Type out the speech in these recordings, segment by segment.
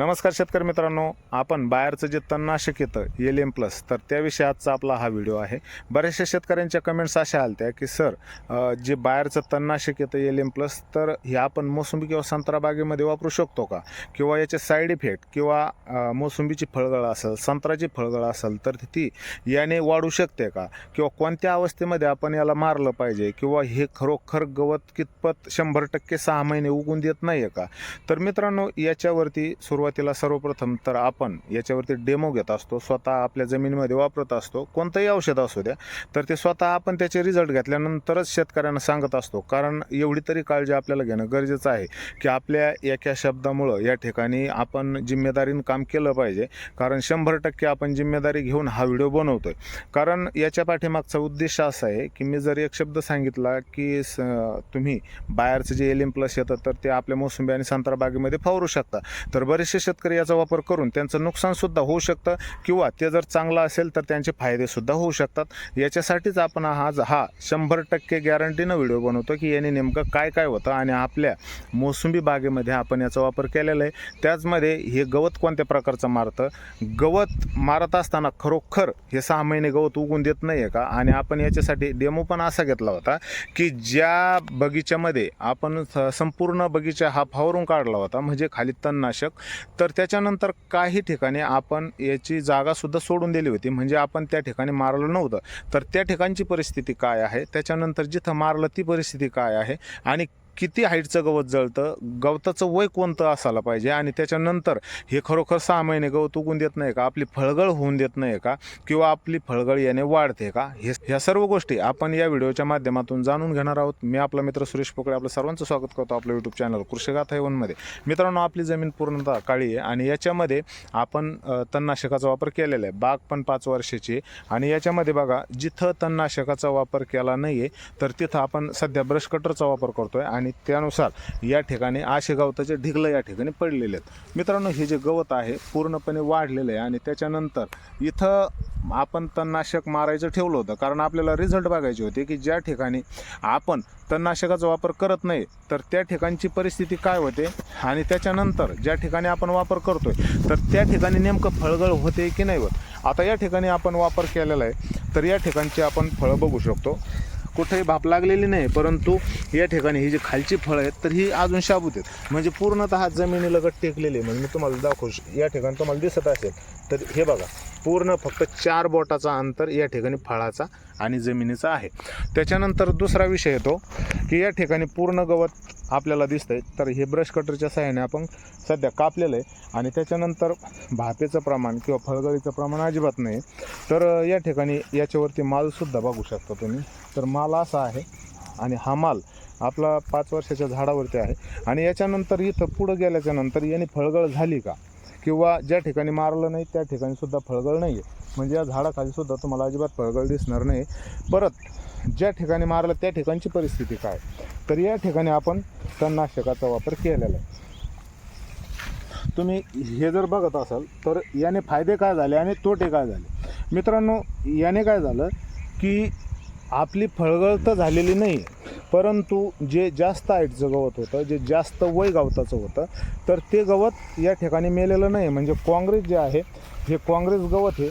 नमस्कार शेतकरी मित्रांनो आपण बाहेरचं जे तणनाशक येतं एल एम प्लस तर त्याविषयी आजचा आपला हा व्हिडिओ आहे. बऱ्याचशा शेतकऱ्यांच्या कमेंट्स अशा आल्या की सर जे बाहेरचं तणनाशक येतं एल एम प्लस तर हे आपण मोसंबी किंवा संत्रा बागेमध्ये वापरू शकतो का? किंवा याचे साईड इफेक्ट किंवा मोसंबीची फळगळ असेल संत्राची फळगळ असेल तर ती याने वाढू शकते का? किंवा कोणत्या अवस्थेमध्ये आपण याला मारलं पाहिजे? किंवा हे खरोखर गवत कितपत शंभर टक्के सहा महिने उगून देत नाही आहे का? तर मित्रांनो याच्यावरती सुरुवात सुरुवातीला सर्वप्रथम तर आपण याच्यावरती डेमो घेत असतो स्वतः आपल्या जमिनीमध्ये वापरत असतो कोणतंही औषध असू द्या तर ते स्वतः आपण त्याचे रिझल्ट घेतल्यानंतरच शेतकऱ्यांना सांगत असतो. कारण एवढी तरी काळजी आपल्याला घेणं गरजेचं आहे की आपल्या एका शब्दामुळं या ठिकाणी आपण जिम्मेदारीनं काम केलं पाहिजे. कारण शंभर टक्के आपण जिम्मेदारी घेऊन हा व्हिडिओ बनवतोय. कारण याच्या पाठीमागचा उद्देश असा आहे की मी जर एक शब्द सांगितला की स तुम्ही बाहेरचं जे एलिम प्लस येतं तर ते आपल्या मोसंबी आणि संत्रा बागेमध्ये फवारू शकता. तर बरेचसे शेतकरी याचा वापर करून त्यांचं नुकसानसुद्धा होऊ शकतं किंवा ते जर चांगलं असेल तर त्यांचे फायदेसुद्धा होऊ शकतात. याच्यासाठीच आपण आज हा शंभर टक्के गॅरंटीनं व्हिडिओ बनवतो की याने नेमकं काय काय होतं आणि आपल्या मोसंबी बागेमध्ये आपण याचा वापर केलेला आहे. त्याचमध्ये हे गवत कोणत्या प्रकारचं मारतं? गवत मारत असताना खरोखर हे सहा महिने गवत उगून देत नाही आहे का? आणि आपण याच्यासाठी डेमो पण असा घेतला होता की ज्या बगीच्यामध्ये आपण स- संपूर्ण बगीचा हा फावरून काढला होता म्हणजे खाली तणनाशक तर त्याच्यानंतर काही ठिकाणी आपण याची जागासुद्धा सोडून दिली होती. म्हणजे आपण त्या ठिकाणी मारलं नव्हतं. तर त्या ठिकाणची परिस्थिती काय आहे? त्याच्यानंतर जिथं मारलं ती परिस्थिती काय आहे? आणि किती हाईटचं गवत जळतं गवताचं वय कोणतं असायला पाहिजे? आणि त्याच्यानंतर हे खरोखर सहा महिने गवत उगून देत नाही का? आपली फळगळ होऊन देत नाही का? किंवा आपली फळगळ याने वाढते का? हे ह्या सर्व गोष्टी आपण या व्हिडिओच्या माध्यमातून जाणून घेणार आहोत. मी आपला मित्र सुरेश पोकळे आपलं सर्वांचं स्वागत करतो आपलं यूट्यूब चॅनल कृषिगाथा हेवनमध्ये मित्रांनो आपली जमीन पूर्णतः काळी आहे आणि याच्यामध्ये आपण तणनाशकाचा वापर केलेला आहे. बाग पण पाच वर्षाची आणि याच्यामध्ये बघा जिथं तणनाशकाचा वापर केला नाही आहे तर तिथं आपण सध्या ब्रश कटरचा वापर करतो आहे आणि त्यानुसार या ठिकाणी आशे गवताचे ढिगलं या ठिकाणी पडलेले आहेत. मित्रांनो हे जे गवत आहे पूर्णपणे वाढलेलं आहे आणि त्याच्यानंतर इथं आपण तणनाशक मारायचं ठेवलं होतं. कारण आपल्याला रिझल्ट बघायचे होते की ज्या ठिकाणी आपण तणनाशकाचा वापर करत नाही तर त्या ठिकाणची परिस्थिती काय होते? आणि त्याच्यानंतर ज्या ठिकाणी आपण वापर करतोय तर त्या ठिकाणी नेमकं फळगळ होते की नाही होत? आता या ठिकाणी आपण वापर केलेला आहे तर या ठिकाणची आपण फळं बघू शकतो. कुठेही भाप लागलेली नाही परंतु या ठिकाणी ही जी खालची फळं आहेत तर ही अजून शाबूत आहेत. म्हणजे पूर्णतः जमिनीलगत टेकलेली आहे. म्हणजे मी तुम्हाला दाखवू या ठिकाणी तुम्हाला दिसत असेल तर हे बघा. पूर्ण फक्त चार बोटाचा अंतर या ठिकाणी फळाचा आणि जमिनीचा आहे. त्याच्यानंतर दुसरा विषय येतो की या ठिकाणी पूर्ण गवत आपल्याला दिसतंय. तर हे ब्रश कटरच्या सहाय्याने आपण सध्या कापलेलं आहे आणि त्याच्यानंतर भापेचं प्रमाण किंवा फळगळीचं प्रमाण अजिबात नाही. तर या ठिकाणी याच्यावरती मालसुद्धा बघू शकता तुम्ही. तर माल असा आहे आणि हा माल आपला पाच वर्षाच्या झाडावरती आहे. आणि याच्यानंतर इथं पुढं गेल्याच्यानंतर याने फळगळ झाली का? किंवा ज्या ठिकाणी मारलं नाही त्या ठिकाणी सुद्धा फळगळ नाही आहे म्हणजे या झाडाखाली सुद्धा तुम्हाला अजिबात फळगळ दिसणार नाही. परत ज्या ठिकाणी मारलं त्या ठिकाणची परिस्थिती काय? तर या ठिकाणी आपण तणनाशकाचा वापर केलेला आहे. तुम्ही हे जर बघत असाल तर याने फायदे काय झाले आणि तोटे काय झाले? मित्रांनो याने काय झालं की आपली फळगळ तर झालेली नाही आहे परंतु जे जास्त हाईटचं गवत होतं जे जास्त वय गवताचं होतं तर ते गवत या ठिकाणी मेलेलं नाही म्हणजे काँग्रेस जे आहे हे काँग्रेस गवत हे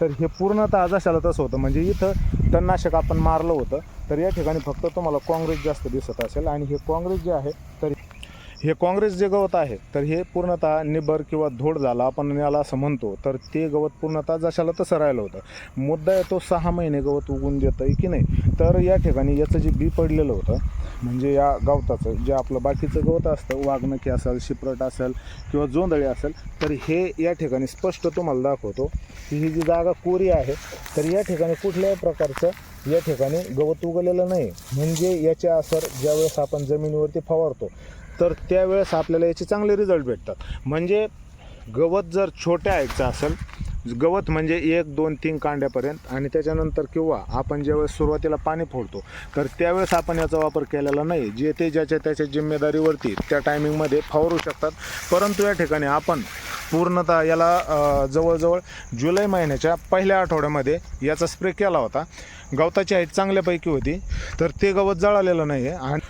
तर हे पूर्णतः जशाला तसं होतं. म्हणजे इथं तणनाशक आपण मारलं होतं तर या ठिकाणी फक्त तुम्हाला काँग्रेस जास्त दिसत असेल आणि हे काँग्रेस जे आहे तर हे काँग्रेस जे गवत आहे तर हे पूर्णतः निबर किंवा धोड झाला आपण याला असं म्हणतो. तर ते गवत पूर्णतः जशाला तसं राहिलं होतं. मुद्दा येतो सहा महिने गवत उगून देतं आहे की नाही? तर या ठिकाणी याचं जे बी पडलेलं होतं म्हणजे या गवताचं जे आपलं बाकीचं गवत असतं वाघनकी असेल शिप्रट असेल किंवा जोंधळी असेल तर हे या ठिकाणी स्पष्ट तुम्हाला दाखवतो की ही जी जागा कोरी आहे तर या ठिकाणी कुठल्याही प्रकारचं या ठिकाणी गवत उगलेलं नाही. म्हणजे याचे असर ज्यावेळेस आपण जमिनीवरती फवारतो तर त्यावेळेस आपल्याला याचे चांगले रिझल्ट भेटतात. म्हणजे गवत जर छोट्या ऐकचं असेल गवत म्हणजे एक दोन तीन कांड्यापर्यंत आणि त्याच्यानंतर किंवा आपण ज्यावेळेस सुरुवातीला पाणी फोडतो तर त्यावेळेस आपण याचा वापर केलेला नाही. जे ते ज्याच्या त्याच्या जिम्मेदारीवरती त्या टायमिंगमध्ये फवारू शकतात. परंतु या ठिकाणी आपण पूर्णतः याला जवळजवळ जुलै महिन्याच्या पहिल्या आठवड्यामध्ये याचा स्प्रे केला होता. गवताची हाईट चांगल्यापैकी होती. तर ते गवत जळालेलं नाही आहे आणि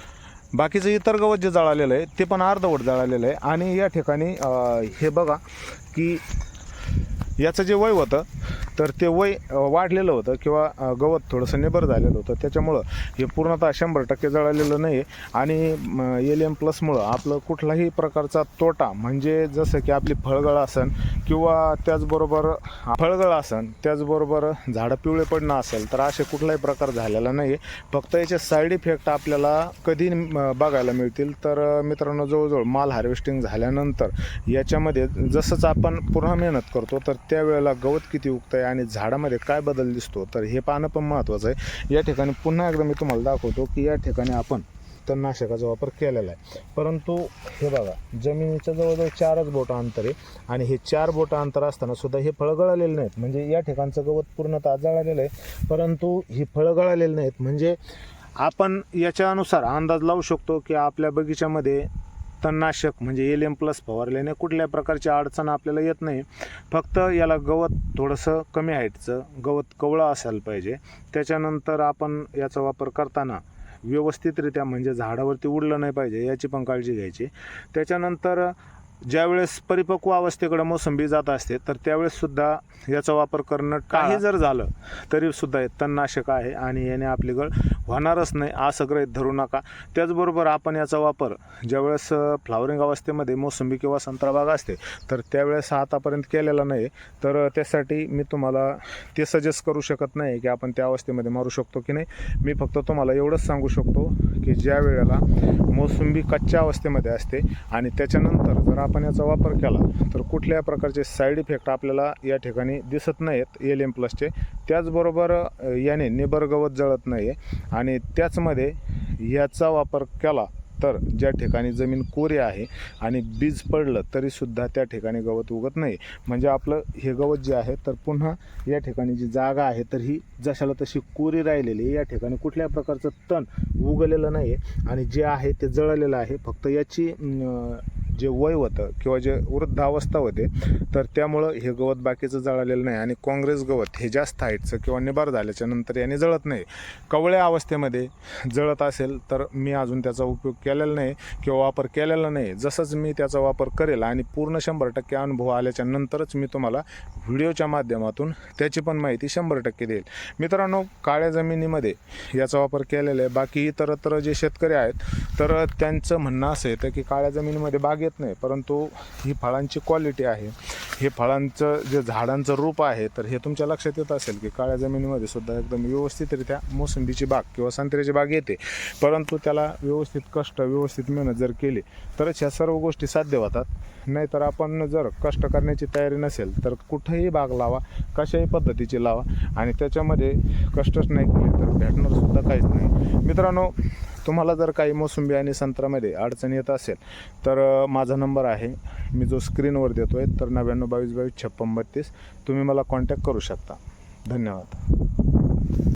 बाकीचं इतर गवत जे जळालेलं आहे ते पण अर्धवट जळालेलं आहे. आणि या ठिकाणी हे बघा की याचं जे वय होतं तर ते वय वाढलेलं होतं किंवा गवत थोडंसं निबर झालेलं होतं. त्याच्यामुळं हे पूर्णतः शंभर टक्के जळालेलं नाही आहे आणि एल एम प्लसमुळं आपलं कुठलाही प्रकारचा तोटा म्हणजे जसं की आपली फळगळ असन किंवा त्याचबरोबर फळगळ असन त्याचबरोबर झाडं पिवळे पडणं असेल तर असे कुठलाही प्रकार झालेला नाही. आहे फक्त याचे साईड इफेक्ट आपल्याला कधी बघायला मिळतील. तर मित्रांनो जवळजवळ माल हार्वेस्टिंग झाल्यानंतर याच्यामध्ये जसंच आपण पुन्हा मेहनत करतो तर त्यावेळेला गवत किती उगतं आहे आणि झाडामध्ये काय बदल दिसतो तर हे पाहणं पण महत्त्वाचं आहे. या ठिकाणी पुन्हा एकदा मी तुम्हाला दाखवतो की या ठिकाणी आपण तणनाशकाचा वापर केलेला आहे. परंतु हे बघा जमिनीच्या जवळजवळ चारच बोटं अंतर आहे आणि हे चार बोटं अंतर असताना सुद्धा हे फळं गळालेले नाहीत. म्हणजे या ठिकाणचं गवत पूर्णतः जळालेलं आहे. परंतु ही फळं गळालेली नाहीत. म्हणजे आपण याच्यानुसार अंदाज लावू शकतो की आपल्या बगीच्यामध्ये तणनाशक म्हणजे एल एम प्लस फवारल्याने कुठल्या प्रकारची अडचण आपल्याला येत नाही. फक्त याला गवत थोडंसं कमी हाईटचं गवत कवळं असायला पाहिजे. त्याच्यानंतर आपण याचा वापर करताना व्यवस्थितरित्या म्हणजे झाडावरती उडलं नाही पाहिजे याची पण काळजी घ्यायची. त्याच्यानंतर ज्यावेळेस परिपक्व अवस्थेकडे मोसंबी जात असते तर त्यावेळेस सुद्धा याचा वापर करणं काही जर झालं तरी सुद्धा हे तणनाशक आहे आणि याने आपली गळ होणारच नाही असं गृहीत धरू नका. त्याचबरोबर आपण याचा वापर ज्यावेळेस फ्लावरिंग अवस्थेमध्ये मोसंबी किंवा संत्रा बाग असते तर त्यावेळेस आतापर्यंत केलेला नाही तर त्यासाठी मी तुम्हाला ते सजेस्ट करू शकत नाही की आपण त्या अवस्थेमध्ये मारू शकतो की नाही. मी फक्त तुम्हाला एवढंच सांगू शकतो की ज्या वेळेला मोसंबी कच्च्या अवस्थेमध्ये असते आणि त्याच्यानंतर जर आपण याचा वापर केला तर कुठल्या प्रकारचे साईड इफेक्ट आपल्याला या ठिकाणी दिसत नाहीत एल एम प्लसचे त्याचबरोबर याने निबर गवत जळत नाही आहे आणि त्याचमध्ये याचा वापर केला तर ज्या ठिकाणी जमीन कोरी आहे आणि बीज पडलं तरीसुद्धा त्या ठिकाणी गवत उगत नाही म्हणजे आपलं हे गवत जे आहे तर पुन्हा या ठिकाणी जी जागा आहे तर ही जशाला तशी कोरी राहिलेली आहे. या ठिकाणी कुठल्या प्रकारचं तण उगलेलं नाही आहे आणि जे आहे ते जळलेलं आहे. फक्त याची जे वय होतं किंवा जे वृद्ध अवस्था होते तर त्यामुळं हे गवत बाकीचं जळालेलं नाही आणि काँग्रेस गवत हे जास्त हाईटचं किंवा निभार झाल्याच्यानंतर याने जळत नाही. कवळ्या अवस्थेमध्ये जळत असेल तर मी अजून त्याचा उपयोग केलेला नाही किंवा वापर केलेला नाही. जसंच मी त्याचा वापर करेल आणि पूर्ण शंभर टक्के अनुभव आल्याच्या नंतरच मी तुम्हाला व्हिडिओच्या माध्यमातून त्याची पण माहिती शंभर टक्के देईल. मित्रांनो काळ्या जमिनीमध्ये याचा वापर केलेला आहे. बाकी इतरत्र जे शेतकरी आहेत तर त्यांचं म्हणणं असं येतं की काळ्या जमिनीमध्ये बागे येत नाही. परंतु ही फळांची क्वालिटी आहे. हे फळांचं जे झाडांचं रूप आहे तर हे तुमच्या लक्षात येत असेल की काळ्या जमिनीमध्ये सुद्धा एकदम व्यवस्थितरित्या मोसंबीची बाग किंवा संत्र्याची बाग येते. परंतु त्याला व्यवस्थित कष्ट व्यवस्थित मेहनत जर केली तरच ह्या सर्व गोष्टी साध्य होतात. नाहीतर आपण जर कष्ट करण्याची तयारी नसेल तर कुठेही बाग लावा कशाही पद्धतीची लावा आणि त्याच्यामध्ये कष्टच नाही केले तर भेटणार सुद्धा काहीच नाही. मित्रांनो तुम्हाला जर काही मोसंबी आणि संत्र्यामध्ये अडचण येत असेल तर माझा नंबर आहे. मी जो स्क्रीनवर देतो आहे तर नव्याण्णव बावीस बावीस छप्पन बत्तीस. तुम्ही मला कॉन्टॅक्ट करू शकता. धन्यवाद.